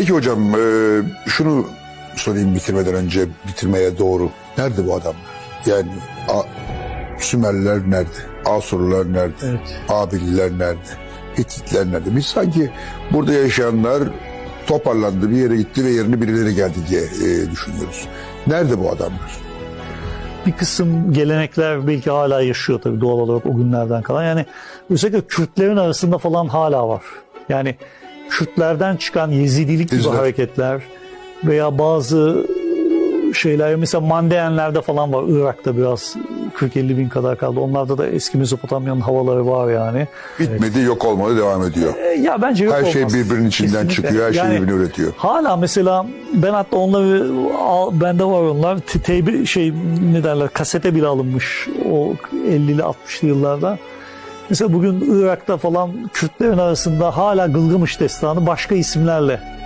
Peki hocam e, şunu sorayım bitirmeden önce bitirmeye doğru. Nerede bu adamlar? Yani A, Sümerliler nerede? Asurlular nerede? Evet. Abililer nerede? Hititler nerede? Biz sanki burada yaşayanlar toparlandı bir yere gitti ve yerine birileri geldi diye e, düşünüyoruz. Nerede bu adamlar? bir kısım gelenekler belki hala yaşıyor tabii doğal olarak o günlerden kalan. Yani özellikle Kürtlerin arasında falan hala var. Yani Kürtlerden çıkan Yezidilik gibi hareketler veya bazı şeyler mesela Mandeyenlerde falan var Irak'ta biraz 40-50 bin kadar kaldı. Onlarda da eski Mezopotamya'nın havaları var yani. Bitmedi, yok olmadı, devam ediyor. E, Ya bence yok Her şey olmaz. birbirinin içinden Kesinlikle. çıkıyor, her şey Yani birbirini üretiyor. Hala mesela ben hatta onları bende var onlar teybi şey ne derler kasete bile alınmış o 50'li 60'lı yıllarda. Mesela bugün Irak'ta falan Kürtlerin arasında hala Gılgamış destanı başka isimlerle